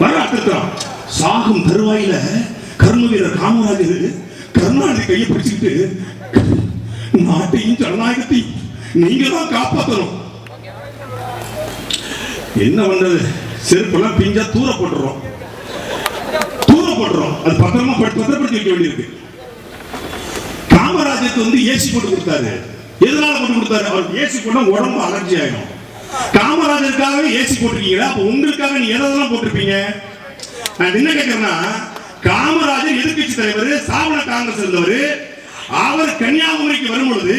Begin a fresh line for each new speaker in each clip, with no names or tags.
வரலாற்றுக்கிறான் சாகும் தருவாயில கர்ம வீரர் காமராஜர் கருணாநிதி கையை பிடிச்சிட்டு நாட்டையும் ஜனநாயகத்தையும் நீங்க தான் காப்பாற்றணும் என்ன பண்றது? செருப்பெல்லாம் பிஞ்சா தூர போட்டுறோம். தூர போட்டுறோம். அது பத்திரமா பத்திரப்படுத்தி வைக்க வேண்டியிருக்கு. காமராஜருக்கு வந்து ஏசி போட்டு கொடுத்தாரு. எதனால போட்டு கொடுத்தாரு? அவருக்கு ஏசி போட்டா உடம்பு அலர்ஜி ஆயிடும். காமராஜருக்காகவே ஏசி போட்டிருக்கீங்களா? அப்ப உங்களுக்காக நீ எதெல்லாம் போட்டிருப்பீங்க? நான் என்ன கேட்கிறேன்னா காமராஜர் எதிர்க்கட்சி தலைவர் சாவண காங்கிரஸ் இருந்தவர் அவர் கன்னியாகுமரிக்கு வரும் பொழுது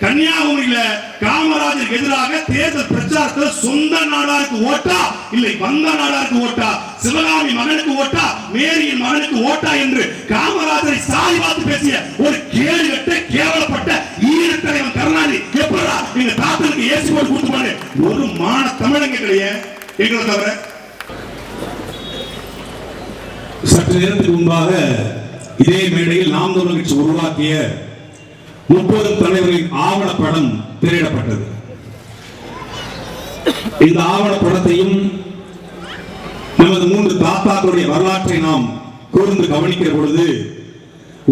கன்னியாகுமரியில காமராஜருக்கு எதிராக தேர்தல் பிரச்சாரத்துல சொந்த நாடாருக்கு ஓட்டா இல்லை வந்த நாடாருக்கு ஓட்டா சிவகாமி மகனுக்கு ஓட்டா மேரியின் மகனுக்கு ஓட்டா என்று காமராஜரை சாதி பார்த்து பேசிய ஒரு கேடு கட்ட கேவலப்பட்ட ஈரத்தலைவன் கருணாநிதி. எப்படா எங்க தாத்தனுக்கு ஏசி போட்டு கொடுத்துப்பாரு ஒரு மான தமிழங்க கிடையாது எங்களை தவிர
சற்று நேரத்துக்கு முன்பாக இதே மேடையில் நாம் தமிழர் கட்சி உருவாக்கிய முப்பது தலைவர்களின் ஆவணப்படம் திரையிடப்பட்டது இந்த ஆவணப்படத்தையும் நமது மூன்று தாத்தாக்களுடைய வரலாற்றை நாம் கூர்ந்து கவனிக்கிற பொழுது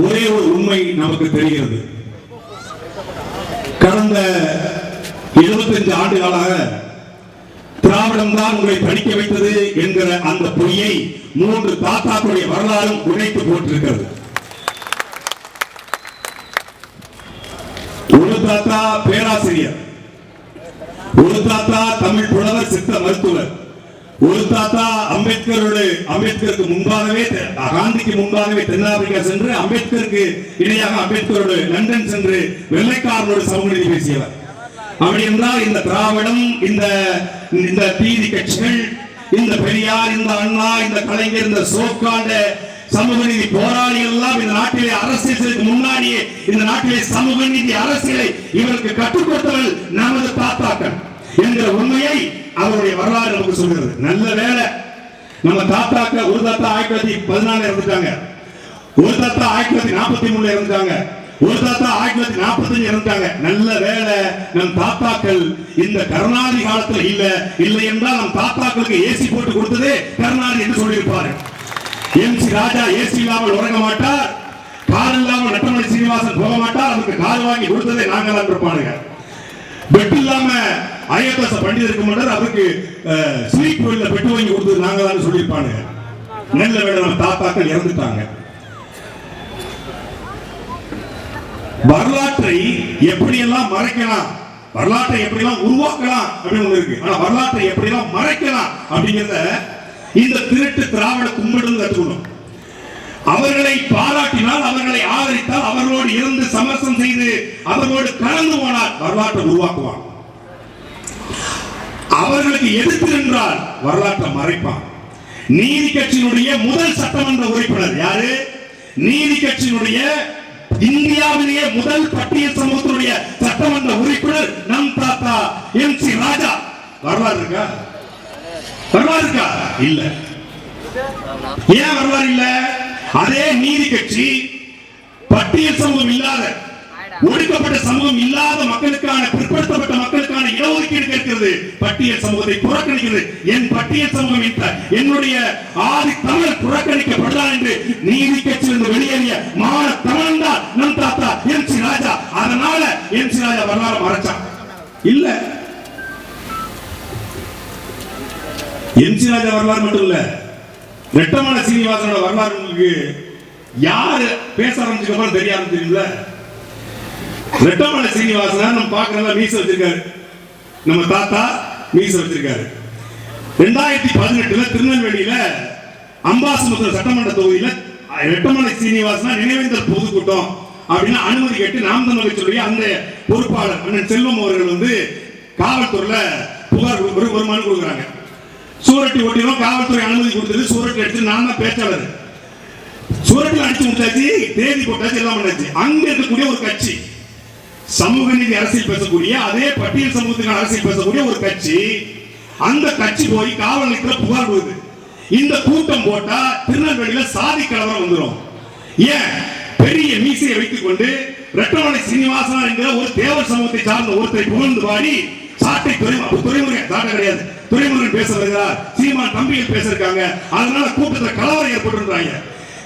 ஒரே ஒரு உண்மை நமக்கு தெரிகிறது. கடந்த 75 ஆண்டுகளாக திராவிடம் தான் உங்களை படிக்க வைத்தது என்கிற அந்த பொய்யை மூன்று தாத்தாக்களுடைய வரலாறும் உழைத்து போட்டிருக்கிறது ஒரு தாத்தா பேராசிரியர். ஒரு தாத்தா தமிழ் புலவர் சித்த மருத்துவர். ஒரு தாத்தா அம்பேத்கரோடு அம்பேத்கருக்கு முன்பாகவே காந்திக்கு முன்பாகவே தென்னாப்பிரிக்கா சென்று அம்பேத்கருக்கு இணையாக அம்பேத்கரோடு லண்டன் சென்று வெள்ளைக்காரனோடு சமூக பேசியவர். அப்படி என்றால் இந்த திராவிடம் இந்த இந்த தீதி கட்சிகள் இந்த பெரியார் இந்த அண்ணா இந்த கலைஞர் இந்த சோக்காண்ட சமூக நீதி போராளிகள் எல்லாம் இந்த நாட்டிலே அரசியலுக்கு முன்னாடியே இந்த நாட்டிலே சமூக நீதி அரசியலை இவருக்கு கற்றுக் கொடுத்தவர்கள் நமது தாத்தாக்கள் என்கிற உண்மையை அவருடைய வரலாறு நமக்கு சொல்கிறது. நல்ல வேலை நம்ம தாத்தாக்க ஒரு தாத்தா ஆயிரத்தி தொள்ளாயிரத்தி பதினாலு இறந்துட்டாங்க. ஒரு தாத்தா ஆயிரத்தி தொள்ளாயிரத்தி நாற்பத்தி மூணுல இறந்துட்டாங்க. ஒரு தாத்தா ஆயிரத்தி தொள்ளாயிரத்தி நாற்பத்தஞ்சு இறந்துட்டாங்க. நல்ல வேலை நம் தாத்தாக்கள் இந்த கருணாநிதி காலத்துல இல்ல இல்லை என்றால் நம் தாத்தாக்களுக்கு ஏசி போட்டு கொடுத்ததே கருணாநிதி என்று சொல்லியிருப்பாரு. எம்சி ராஜா ஏசி இல்லாமல் உறங்க மாட்டார். கார் இல்லாமல் நட்டமணி சீனிவாசன் போக மாட்டார். அவருக்கு கார் வாங்கி கொடுத்ததே நாங்கள் தான் இருப்பானுங்க பெட் இல்லாம ஐஎஃப்எஸ் பண்டிதர் இருக்க மாட்டார். அவருக்கு ஸ்ரீ ஸ்லீப் கோயில்ல பெட் வாங்கி கொடுத்தது நாங்கள் தான் சொல்லியிருப்பானுங்க. நெல்ல வேலை தாத்தாக்கள் இறந்துட்டாங்க. வரலாற்றை எப்படியெல்லாம் மறைக்கலாம் வரலாற்றை எப்படியெல்லாம் உருவாக்கலாம் அப்படின்னு ஒண்ணு இருக்கு. ஆனா வரலாற்றை எப்படியெல்லாம் மறைக்கலாம் அப்படிங்கிறத இந்த திருட்டு திராவிட கும்பிடுன்னு கற்றுக்கணும் அவர்களை பாராட்டினால் அவர்களை ஆதரித்தால் அவர்களோடு இருந்து சமரசம் செய்து அவர்களோடு கலந்து போனால் வரலாற்றை உருவாக்குவான். அவர்களுக்கு எதிர்த்து நின்றால் வரலாற்றை மறைப்பான். நீதி கட்சியினுடைய முதல் சட்டமன்ற உறுப்பினர் யாரு? நீதி கட்சியினுடைய இந்தியாவிலேயே முதல் பட்டியல் சமூகத்தினுடைய சட்டமன்ற உறுப்பினர் நம் தாத்தா எம் சி ராஜா. வரலாறு இருக்கா? வருவாருக்கா? இல்ல. ஏன் வருவார் இல்ல? அதே நீதி கட்சி பட்டியல் சமூகம் இல்லாத ஒடுக்கப்பட்ட சமூகம் இல்லாத மக்களுக்கான பிற்படுத்தப்பட்ட மக்களுக்கான இடஒதுக்கீடு கேட்கிறது. பட்டியல் சமூகத்தை புறக்கணிக்கிறது. என் பட்டியல் சமூகம் என்னுடைய ஆதி தமிழர் புறக்கணிக்கப்படலாம் என்று நீதி கட்சியிலிருந்து வெளியேறிய மான தமிழன் தான் நம் தாத்தா எம் சி ராஜா. அதனால எம் சி ராஜா வரலாறு மறைச்சான். இல்ல. எம் சி ராஜா வரலாறு மட்டும் இல்ல ரெட்டமலை சீனிவாசனோட வரலாறு உங்களுக்கு யாரு பேச ஆரம்பிச்சதுக்கு தெரிய ஆரம்பிச்சிருக்கீங்களா ரெட்டமலை சீனிவாசன் நம்ம பார்க்கறதா மீச வச்சிருக்காரு. நம்ம தாத்தா மீச வச்சிருக்காரு. ரெண்டாயிரத்தி பதினெட்டுல திருநெல்வேலியில அம்பாசமுத்திர சட்டமன்ற தொகுதியில ரெட்டமலை சீனிவாசனா நினைவேந்தல் பொதுக்கூட்டம் அப்படின்னு அனுமதி கேட்டு நாம் தமிழ் சொல்லி அந்த பொறுப்பாளர் அண்ணன் செல்வம் அவர்கள் வந்து காவல்துறையில புகார் ஒரு ஒரு மனு கொடுக்குறாங்க. சூரட்டி ஓட்டினோம் காவல்துறை அனுமதி கொடுத்தது சூரட்டி எடுத்து நான் தான் பேச்சாளர். சூரட்டி அடிச்சு விட்டாச்சு தேதி போட்டாச்சு எல்லாம் பண்ணாச்சு. அங்க இருக்கக்கூடிய ஒரு கட்சி சமூக நீதி அரசியல் பேசக்கூடிய அதே பட்டியல் சமூகத்துக்கான அரசியல் பேசக்கூடிய ஒரு கட்சி அந்த கட்சி போய் காவல் நிலையத்தில் புகார் போகுது இந்த கூட்டம் போட்டா திருநெல்வேலியில சாதி கலவரம் வந்துடும் ஏன்? பெரிய மீசையை வைத்துக் கொண்டு ரெட்டமலை சீனிவாசனா என்கிற ஒரு தேவர் சமூகத்தை சார்ந்த ஒருத்தரை புகழ்ந்து பாடி
சாட்டை துறை அப்ப துறைமுருகன் சாட்டை கிடையாது. துறைமுருகன் பேச வருகிறார் சீமான் தம்பிகள் பேச இருக்காங்க அதனால கூட்டத்துல கலவரம் ஏற்பட்டுறாங்க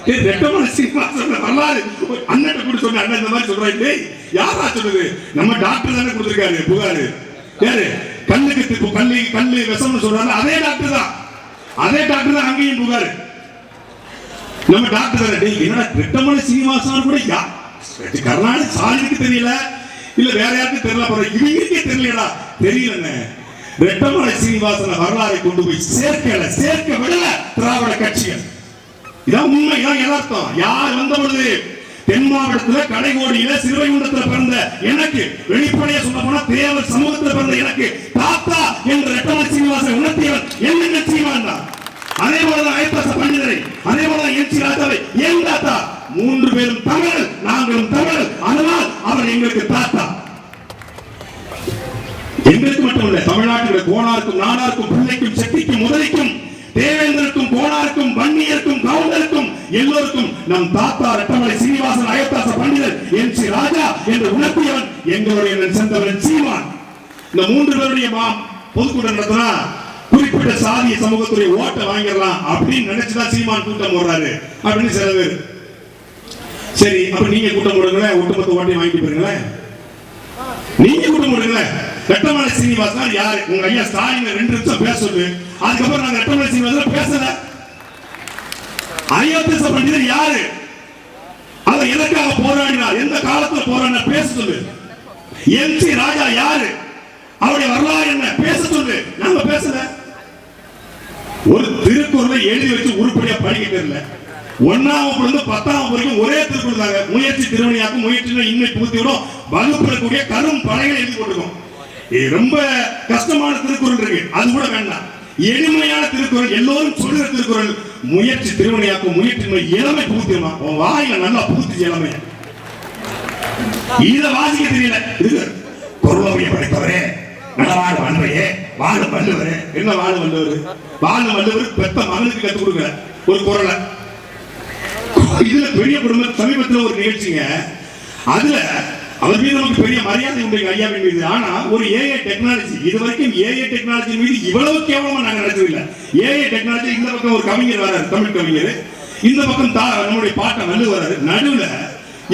டேய், ரெட்டமலை சீனிவாசன் வரலாறு. அண்ணன் கூட சொன்ன அண்ணன் இந்த மாதிரி சொல்றாரு. டேய் யாரா சொல்லுது? நம்ம டாக்டர் தானே கொடுத்துருக்காரு புகாரு. யாரு? கண்ணுக்கு தி- கல்லு கல்லு விஷம்னு சொல்றாங்க. அதே டாக்டர் தான். அதே டாக்டர் தான் அங்கேயும் புகாரு. நம்ம டாக்டர் தானே. டேய் என்னடா ரெட்டமலை சீனிவாசன் கூட யா கருணாநிதி சாலிக்கு தெரியல. இல்ல வேற யாருக்கும் தெரியல போற இவங்களுக்கே தெரியலடா தெரியலங்க ரெட்டமலை சீனிவாசன வரலாறை கொண்டு போய் சேர்க்கல சேர்க்க விடல திராவிட கட்சிகள். இதான் உண்மை இதான் எதார்த்தம் யார் வந்த பொழுது தென் மாவட்டத்துல கடைகோடியில சிறுவைகுண்டத்துல பிறந்த எனக்கு வெளிப்படையா சொல்ல போனா தேவர் சமூகத்துல பிறந்த எனக்கு தாத்தா என்ற ரெட்டமலை சீனிவாசன் உணர்த்தியவர் என்ன சீமான் தான். அதே போலதான் ஐப்பாச பண்டிதரை அதே போலதான் என் சி ராஜாவை ஏன் தாத்தா? மூன்று பேரும் தமிழ் நாங்களும் தமிழ் அவர் எங்களுக்கு தாத்தா. எங்களுக்கு மட்டும் இல்ல தமிழ்நாட்டில் கோணாருக்கும் நாடாருக்கும் பிள்ளைக்கும் செட்டிக்கும் முதலைக்கும் தேவேந்திரக்கும் கோணாருக்கும் வன்னியருக்கும் கவுண்டருக்கும் எல்லோருக்கும் நம் தாத்தா ரெட்டமலை சீனிவாசன் அயோத்தாச பண்டிதர் என் சி ராஜா என்று உணர்த்தியவன் எங்களுடைய சென்றவன் சீமான். இந்த மூன்று பேருடைய மாம் பொதுக்கூட்டம் நடத்தினா குறிப்பிட்ட சாதிய சமூகத்துடைய ஓட்டை வாங்கிடலாம் அப்படின்னு நினைச்சுதான் சீமான் கூட்டம் போடுறாரு. அப்படின்னு சில பேர் சரி அப்ப நீங்க கூட்டம் போடுங்களேன். ஒட்டுமொத்த ஓட்டையும் வாங்கிட்டு போயிருங்களேன். நீங்க கூட்டம் முடியல ரெட்டமலை சீனிவாசன் யாரு? உங்க ஐயா ஸ்டாலின் ரெண்டு நிமிஷம் பேச சொல்லு அதுக்கப்புறம் நாங்க ரெட்டமலை சீனிவாசன் பேசல. பேச பண்டிதர் யாரு? அவர் எதற்காக போராடினார்? எந்த காலத்துல போராடினார்? பேச சொல்லு. எம் சி ராஜா யாரு? அவருடைய வரலாறு என்ன? பேச சொல்லு. நாங்க பேசல. ஒரு திருக்குறளை எழுதி வச்சு உருப்படியா படிக்க தெரியல. ஒன்னாம் இருந்து பத்தாம் வரைக்கும் ஒரே திருக்குறள் தாங்க முயற்சி திருமணியாக்கும் முயற்சி இன்மை புகுத்தி விடும் வகுப்பிடக்கூடிய கரும் படைகள் எழுதி போட்டுக்கும் ரொம்ப கஷ்டமான திருக்குறள் இருக்கு. அது கூட வேண்டாம். எளிமையான திருக்குறள் எல்லோரும் சொல்லுற திருக்குறள். முயற்சி திருமணியாக்கும் முயற்சி இளமை புகுத்திடுமா உன் வாயில நல்லா புகுத்தி இளமைய இத வாசிக்க தெரியல. இருக்கு. பொருளோவிய படைத்தவரே நடவாழ வல்லவரே வாழ வல்லவரே. என்ன வாழ வல்லவர்? வாழ வல்லவர் பெத்த மகனுக்கு கற்றுக் கொடுக்கல. ஒரு குரலை. இதுல பெரிய குடும்ப சமீபத்தில் ஒரு நிகழ்ச்சிங்க. அதுல அவர் மீது நமக்கு பெரிய மரியாதை உண்டு ஐயா ஐயாவின் மீது. ஆனா ஒரு ஏஐ டெக்னாலஜி இது வரைக்கும் ஏஐ டெக்னாலஜி மீது இவ்வளவு கேவலமா நாங்க நினைச்சது ஏஐ டெக்னாலஜி இந்த பக்கம் ஒரு கவிஞர் வராரு தமிழ் கவிஞர். இந்த பக்கம் தா நம்முடைய பாட்டை வந்து வராரு. நடுவுல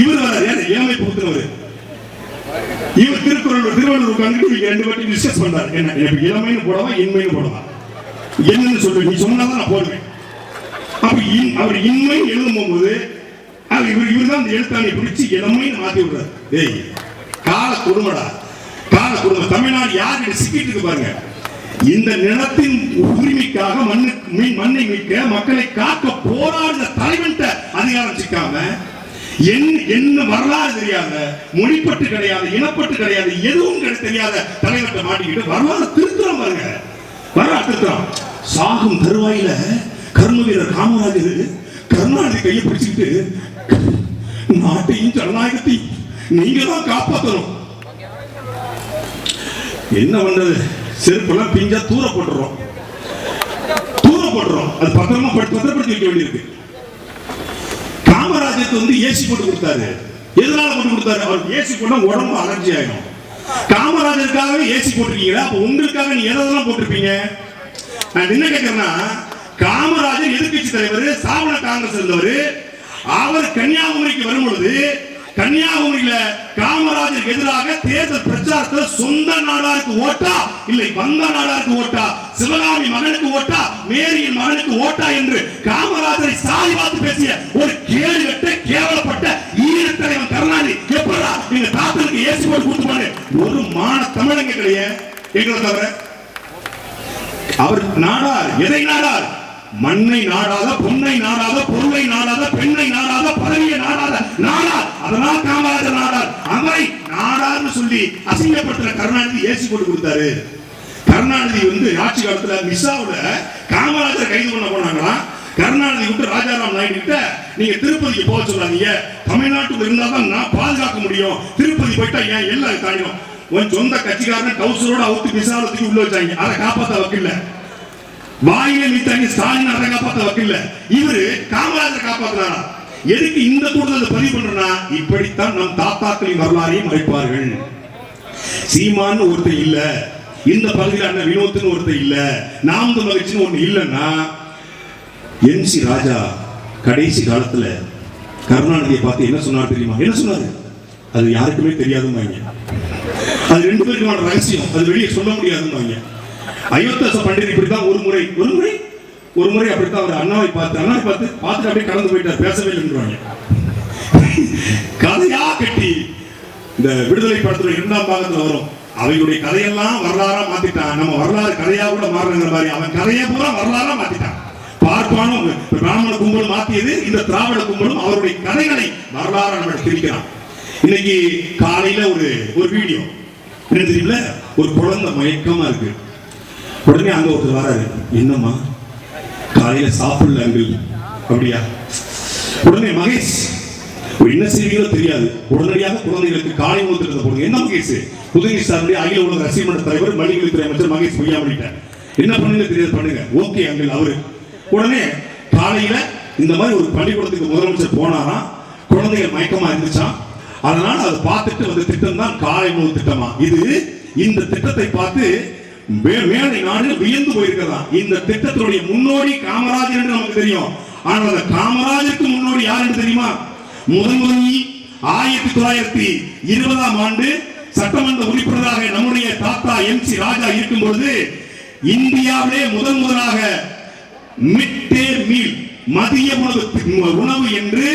இவர் வராரு யாரு? ஏழை புகுத்துறவர் இவர் திருக்குறள் திருவள்ளுவர் உட்காந்து இவங்க ரெண்டு பேரும் டிஸ்கஸ் பண்றாரு. என்ன எனக்கு இளமைன்னு போடவா இன்மைன்னு போடவா? என்னன்னு சொல்லு நீ சொன்னாதான் நான் போடுவேன். அவர் இன்மை எழுதும் போது அவர் இவர் இவர் தான் அந்த எழுத்தாணி பிடிச்சி இளமைன்னு மாத்தி விடுறாரு. டேய் கால கொடுமடா. கால கொடுமை. தமிழ்நாடு யாரு சிக்கிட்டு இருக்கு பாருங்க. இந்த நிலத்தின் உரிமைக்காக மண்ணுக்கு மண்ணை மீட்க மக்களை காக்க போராடுற தலைவன்ட்ட அதிகாரம் சிக்காம என்ன வரலாறு தெரியாத மொழிப்பட்டு கிடையாது இனப்பட்டு கிடையாது எதுவும் கிடை- தெரியாத தலைவர்கிட்ட மாட்டிக்கிட்டு வரலாறு திருத்துறோம் பாருங்க. வரலாறு திருத்துறோம் சாகும் தருவாயில கர்ம வீரர் காமராஜர் கருணாநிதி கையை பிடிச்சுக்கிட்டு நாட்டையும் ஜனநாயகத்தையும் நீங்க தான் காப்பாற்றணும் என்ன பண்றது? செருப்பெல்லாம் பிஞ்சா தூர போட்டுறோம். தூர போடுறோம் அது பத்திரமா பத்திரப்படுத்தி வைக்க வேண்டியிருக்கு. காமராஜருக்கு வந்து ஏசி போட்டு கொடுத்தாரு. எதனால போட்டு கொடுத்தாரு? அவர் ஏசி போட்டா உடம்பு அலர்ஜி ஆயிடும். காமராஜருக்காகவே ஏசி போட்டிருக்கீங்களா? அப்ப உங்களுக்காக நீ எதெல்லாம் போட்டிருப்பீங்க? நான் என்ன கேட்கறேன்னா காமராஜர் எதிர்க்கட்சி தலைவர் சாவண காங்கிரஸ் இருந்தவர். அவர் கன்னியாகுமரிக்கு வரும் பொழுது கன்னியாகுமரியில காமராஜருக்கு எதிராக தேர்தல் பிரச்சாரத்தில் சொந்த நாடாருக்கு ஓட்டா இல்லை வந்த நாடாருக்கு ஓட்டா சிவகாமி மகனுக்கு ஓட்டா மேரியின் மகனுக்கு ஓட்டா என்று காமராஜரை சாதி பார்த்து பேசிய ஒரு கேடு கட்ட கேவலப்பட்ட ஈரத்தலைவன் கருணாநிதி. எப்படா எங்க தாத்தனுக்கு ஏசி போட்டு கொடுத்துப்பாரு? ஒரு மான தமிழங்க கிடையாது எங்களை தவிர அவர் நாடார் எதை நாடார்? மண்ணை நாடாத பொன்னை நாடாத பொருளை நாடாத பெண்ணை நாடாத பதவியை நாடாத நாடார். அதனால் காமராஜர் நாடார். அவரை நாடார்னு சொல்லி அசிங்கப்பட்ட கருணாநிதி ஏசி போட்டு கொடுத்தாரு. கருணாநிதி வந்து ஆட்சி காலத்துல மிஸ்ஸாவுல காமராஜர் கைது பண்ண போனாங்களாம். கருணாநிதி விட்டு ராஜாராம் நாயுடு கிட்ட நீங்க திருப்பதிக்கு போக சொல்லாதீங்க. தமிழ்நாட்டுக்கு இருந்தா தான் நான் பாதுகாக்க முடியும். திருப்பதி போயிட்டா ஏன் எல்லாம் தாண்டிடும் உன் சொந்த கட்சிக்காரன் கவுசரோட அவுத்து விசாலத்துக்கு உள்ள வச்சாங்க. அதை காப்பாற்ற வக்கில்ல. வாயில நீத்தாங்க ஸ்டாலின் அதை காப்பாத்த வக்கில்ல. இவரு காமராஜர் காப்பாத்தினாரா எதுக்கு இந்த கூட்டத்தை பதிவு பண்றனா இப்படித்தான் நம் தாத்தாக்களின் வரலாறையும் மறைப்பார்கள் சீமான்னு ஒருத்தர் இல்ல இந்த பகுதியில் அண்ணன் வினோத்னு ஒருத்தர் இல்ல நாம் மகிழ்ச்சின்னு ஒண்ணு இல்லைன்னா என் சி ராஜா கடைசி காலத்துல கருணாநிதியை பார்த்து என்ன சொன்னார் தெரியுமா? என்ன சொன்னாரு? அது யாருக்குமே தெரியாதுமாங்க அது ரெண்டு பேருக்குமான ரகசியம். அது வெளியே சொல்ல முடியாதுமாங்க அயோத்தாச பண்டிதர் இப்படித்தான் ஒரு முறை ஒரு முறை? ஒரு முறை அப்படித்தான் அவர் அண்ணாவை பார்த்து அண்ணாவை பார்த்து பார்த்துட்டு அப்படியே கடந்து போயிட்டார் பேசவே இல்லைன்றாங்க. கதையா கட்டி இந்த விடுதலை படத்துல இரண்டாம் பாகத்துல வரும். அவைகளுடைய கதையெல்லாம் வரலாறா மாத்திட்டான். நம்ம வரலாறு கதையா கூட மாறுங்கிற மாதிரி அவன் கதையை பூரா வரலாறா மாத்திட்டான். பார்ப்பானும் பிராமண கும்பலும் மாத்தியது இந்த திராவிட கும்பலும் அவருடைய கதைகளை வரலாறு நம்ம திரிக்கிறான் இன்னைக்கு காலையில ஒரு ஒரு வீடியோ. என்ன தெரியல ஒரு குழந்தை மயக்கமா இருக்கு. உடனே அங்க ஒருத்தர் வராரு. என்னம்மா? காலையில சாப்பிடல அங்கிள் அப்படியா? உடனே மகேஷ் என்ன செய்வீங்களோ தெரியாது. உடனடியாக குழந்தைகளுக்கு காலை உணவு திட்டத்தை போடுங்க. என்ன மகேஷ்? உதவி சாருடைய அகில உலக ரசிகர் மன்ற தலைவர் மளிகைத்துறை அமைச்சர் மகேஷ் பொய்யாமலிட்டார் என்ன பண்ணுங்க தெரியாது பண்ணுங்க. ஓகே அங்கிள் அவரு. உடனே காலையில இந்த மாதிரி ஒரு பள்ளிக்கூடத்துக்கு முதலமைச்சர் போனாராம். குழந்தைகள் மயக்கமா இருந்துச்சான் அதனால அதை பார்த்துட்டு வந்த திட்டம் தான் காலை உணவு திட்டமா. இது இந்த திட்டத்தை பார்த்து மேலை நாடு வியந்து போயிருக்கலாம் இந்த திட்டத்தினுடைய முன்னோடி காமராஜர் என்று நமக்கு தெரியும். ஆனால் அந்த காமராஜருக்கு முன்னோடி யார் என்று தெரியுமா? முதன் முதலில் ஆயிரத்தி தொள்ளாயிரத்தி இருபதாம் ஆண்டு சட்டமன்ற உறுப்பினராக நம்முடைய தாத்தா எம் சி ராஜா இருக்கும் பொழுது இந்தியாவிலே முதன் முதலாக மிட் டே மீல் மதிய உணவு உணவு என்று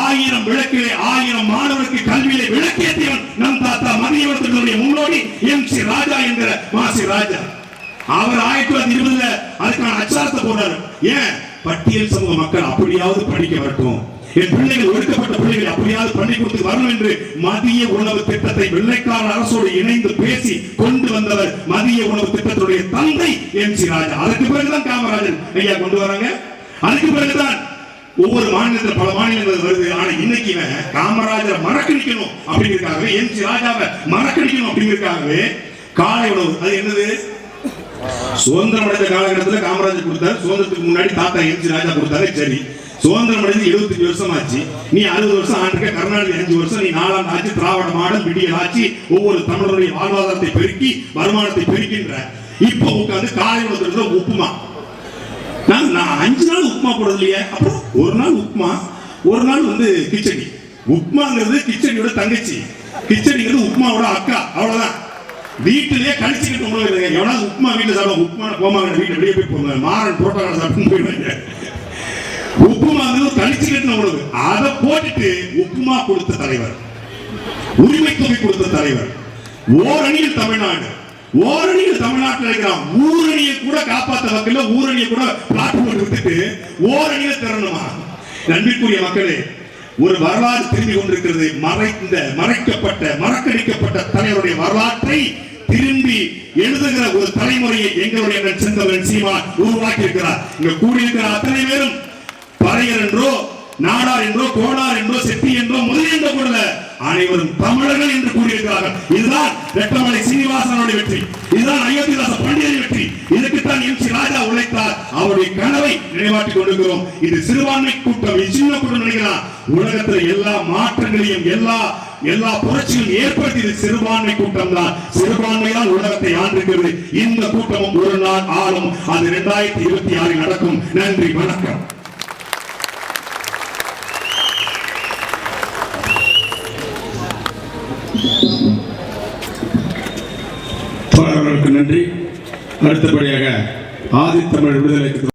ஆயிரம் விளக்கிலே ஆயிரம் மாணவருக்கு கல்வியிலே விளக்கேற்றியவன் நம் தாத்தா மதிய முன்னோடி எம் சி ராஜா என்கிற மாசி ராஜா. அவர் ஆயிரத்தி தொள்ளாயிரத்தி இருபதுல அதுக்கான அச்சாரத்தை போடுறாரு. ஏன்? பட்டியல் சமூக மக்கள் அப்படியாவது படிக்க வரட்டும். என் பிள்ளைகள் ஒடுக்கப்பட்ட பிள்ளைகள் அப்படியாவது பள்ளிக்கூடத்துக்கு வரணும் என்று மதிய உணவு திட்டத்தை வெள்ளைக்கார அரசோடு இணைந்து பேசி கொண்டு வந்தவர் மதிய உணவு திட்டத்துடைய தந்தை எம் சி ராஜா. அதுக்கு பிறகுதான் காமராஜன் ஐயா கொண்டு வராங்க. அதுக்கு பிறகுதான் ஒவ்வொரு மாநிலத்தில் பல மாநிலங்கள் வருது. ஆனா இன்னைக்கு இவன் காமராஜரை மறக்கடிக்கணும் அப்படிங்கிறதுக்காகவே எம் சி ராஜாவை மறக்கடிக்கணும் அப்படிங்கிறதுக்காகவே காலை உணவு அது என்னது? சுதந்திரம் அடைந்த காலகட்டத்தில் காமராஜர் கொடுத்தாரு. சுதந்திரத்துக்கு முன்னாடி தாத்தா எம் சி ராஜா கொடுத்தாரு. சரி. சுதந்திரம் அடைந்து எழுபத்தஞ்சு வருஷம் ஆச்சு நீ அறுபது வருஷம் ஆண்டுக்க கர்நாடக அஞ்சு வருஷம் நீ நாலாம் ஆச்சு திராவிட மாடல் விடியல் ஆச்சு ஒவ்வொரு தமிழருடைய வாழ்வாதாரத்தை பெருக்கி வருமானத்தை பெருக்கின்ற. இப்போ உட்காந்து காலை உணவு உப்புமா. நான் நான் அஞ்சு நாள் உப்புமா போடுறது இல்லையா. அப்புறம் ஒரு நாள் உப்புமா ஒரு நாள் வந்து கிச்சடி. உப்புமாங்கிறது கிச்சடியோட தங்கச்சி. கிச்சடிங்கிறது உப்புமாவோட அக்கா. அவ்வளவுதான். வீட்டிலேயே கழிச்சுக்கிட்டு உணவு இல்லைங்க. எவனாவது உப்புமா வீட்டில் சாப்பிட உப்புமா போமாங்க வீட்டில் வெளியே போய் போங்க. மாறன் புரோட்டா சாப்பிட்டு போயிடுவாங்க. உப்புமாங்கிறது கழிச்சுக்கிட்டு உணவு. அதை போட்டுட்டு உப்புமா கொடுத்த தலைவர். உரிமை தொகை கொடுத்த தலைவர். ஓரணியில் தமிழ்நாடு. ஓரணியில் தமிழ்நாட்டில் இருக்கிறான் ஊரணியை கூட காப்பாத்த மக்கள் ஊரணியை கூட பிளாட் போட்டு விட்டுட்டு ஓரணியை திறனுமா நன்றிக்குரிய மக்களே ஒரு வரலாறு திரும்பி கொண்டிருக்கிறது. மறைந்த மறைக்கப்பட்ட மறக்கடிக்கப்பட்ட தலைவருடைய வரலாற்றை திரும்பி எழுதுகிற ஒரு தலைமுறையை எங்களுடைய அண்ணன் செந்தவன் சீமான் உருவாக்கி இருக்கிறார் இங்க கூடியிருக்கிற அத்தனை பேரும் பறையர் என்றோ நாடார் என்றோ கோடார் என்றோ செட்டி என்றோ முதலியன்ற கூட அனைவரும் தமிழர்கள் என்று கூறியிருக்கிறார்கள். இதுதான் ரெட்டமலை சீனிவாசனுடைய வெற்றி. இதுதான் அயோத்திதாச பண்டிதரின் வெற்றி. இதுக்குத்தான் எம் சி ராஜா உழைத்தார். அவருடைய கனவை நினைவாற்றிக் கொண்டிருக்கிறோம். இது சிறுபான்மை கூட்டம் சின்ன கூட்டம் நினைக்கிறான் உலகத்தில் எல்லா மாற்றங்களையும் எல்லா எல்லா புரட்சியும் ஏற்படுத்தியது சிறுபான்மை கூட்டம் தான். சிறுபான்மையால் உலகத்தை ஆண்டிருக்கிறது இந்த கூட்டமும் ஒரு நாள் ஆளும். அது இரண்டாயிரத்தி இருபத்தி ஆறில் நடக்கும். நன்றி வணக்கம்.
பாடல்களுக்கு நன்றி. அடுத்தபடியாக ஆதித்தமிழ் விடுதலைக்கு